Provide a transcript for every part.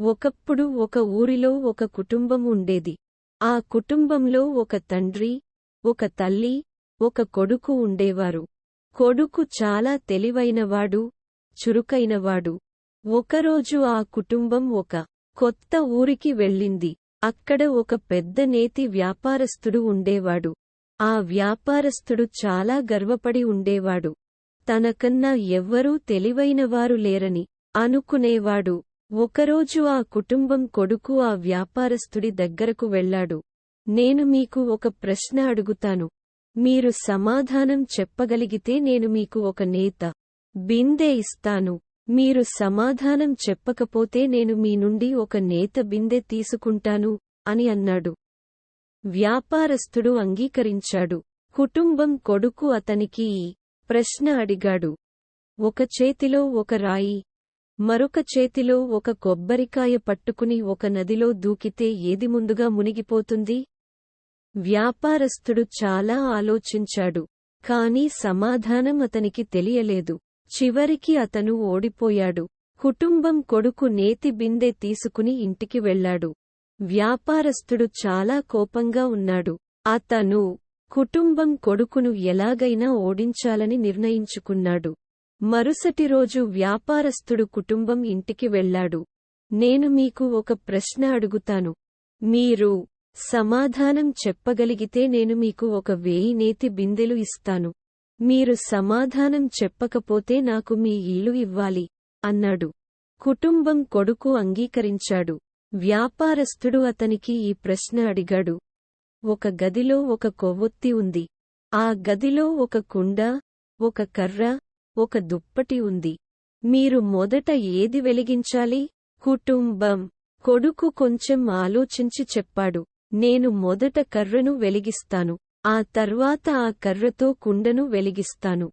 ఒకప్పుడు ఒక ఊరిలో ఒక కుటుంబం ఉండేది. ఆ కుటుంబంలో ఒక తండ్రి ఒక తల్లి ఒక కొడుకు ఉండేవారు. కొడుకు చాలా తెలివైనవాడు చురుకైనవాడు. ఒకరోజు ఆ కుటుంబం ఒక కొత్త ఊరికి వెళ్ళింది. అక్కడ ఒక పెద్ద నేతి వ్యాపారస్తుడు ఉండేవాడు. ఆ వ్యాపారస్తుడు చాలా గర్వపడి ఉండేవాడు. తనకన్నా ఎవ్వరూ తెలివైనవారు లేరని అనుకునేవాడు. ఒకరోజు ఆ కుటుంబం కొడుకు ఆ వ్యాపారస్తుడి దగ్గరకు వెళ్ళాడు. నేను మీకు ఒక ప్రశ్న అడుగుతాను. మీరు సమాధానం చెప్పగలిగితే నేను మీకు ఒక నేత బిందె ఇస్తాను. మీరు సమాధానం చెప్పకపోతే నేను మీ నుండి ఒక నేత బిందె తీసుకుంటాను అని అన్నాడు. వ్యాపారస్తుడు అంగీకరించాడు. కుటుంబం కొడుకు అతనికి ఈ ప్రశ్న అడిగాడు. ఒక చేతిలో ఒక రాయి మరొక చేతిలో ఒక కొబ్బరికాయ పట్టుకుని ఒక నదిలో దూకితే ఏది ముందుగా మునిగిపోతుంది? వ్యాపారస్తుడు చాలా ఆలోచించాడు కాని సమాధానం అతనికి తెలియలేదు. చివరికి అతను ఓడిపోయాడు. కుటుంబం కొడుకు నేతి బిందె తీసుకుని ఇంటికి వెళ్ళాడు వ్యాపారస్తుడు చాలా కోపంగా ఉన్నాడు. అతను కుటుంబం కొడుకును ఎలాగైనా ఓడించాలని నిర్ణయించుకున్నాడు. మరుసటి రోజు వ్యాపారస్తుడు కుటుంబం ఇంటికి వెళ్ళాడు నేను మీకు ఒక ప్రశ్న అడుగుతాను. మీరు సమాధానం చెప్పగలిగితే నేను మీకు ఒక వేయి నేతి బిందెలు ఇస్తాను. మీరు సమాధానం చెప్పకపోతే నాకు మీ ఇల్లు ఇవ్వాలి అన్నాడు. కుటుంబం కొడుకు అంగీకరించాడు. వ్యాపారస్తుడు అతనికి ఈ ప్రశ్న అడిగాడు. ఒక గదిలో ఒక కొవ్వొత్తి ఉంది. ఆ గదిలో ఒక కుండ ఒక కర్ర ఒక దుప్పటి ఉంది. మీరు మొదట ఏది వెలిగించాలి? కుటుంబం. కొడుకు కొంచెం ఆలోచించి చెప్పాడు. నేను మొదట కర్రను వెలిగిస్తాను. ఆ తర్వాత ఆ కర్రతో కుండను వెలిగిస్తాను.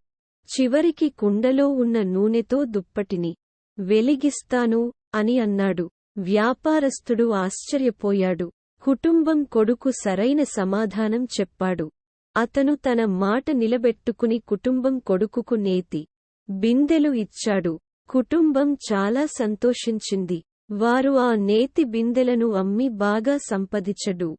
చివరికి కుండలో ఉన్న నూనెతో దుప్పటిని వెలిగిస్తాను అని అన్నాడు. వ్యాపారస్తుడు ఆశ్చర్యపోయాడు. కుటుంబం కొడుకు సరైన సమాధానం చెప్పాడు. అతను తన మాట నిలబెట్టుకుని కుటుంబం కొడుకుకు నేతి బిందెలు ఇచ్చాడు. కుటుంబం చాలా సంతోషించింది. వారు ఆ నేతి బిందెలను అమ్మి బాగా సంపదించడు.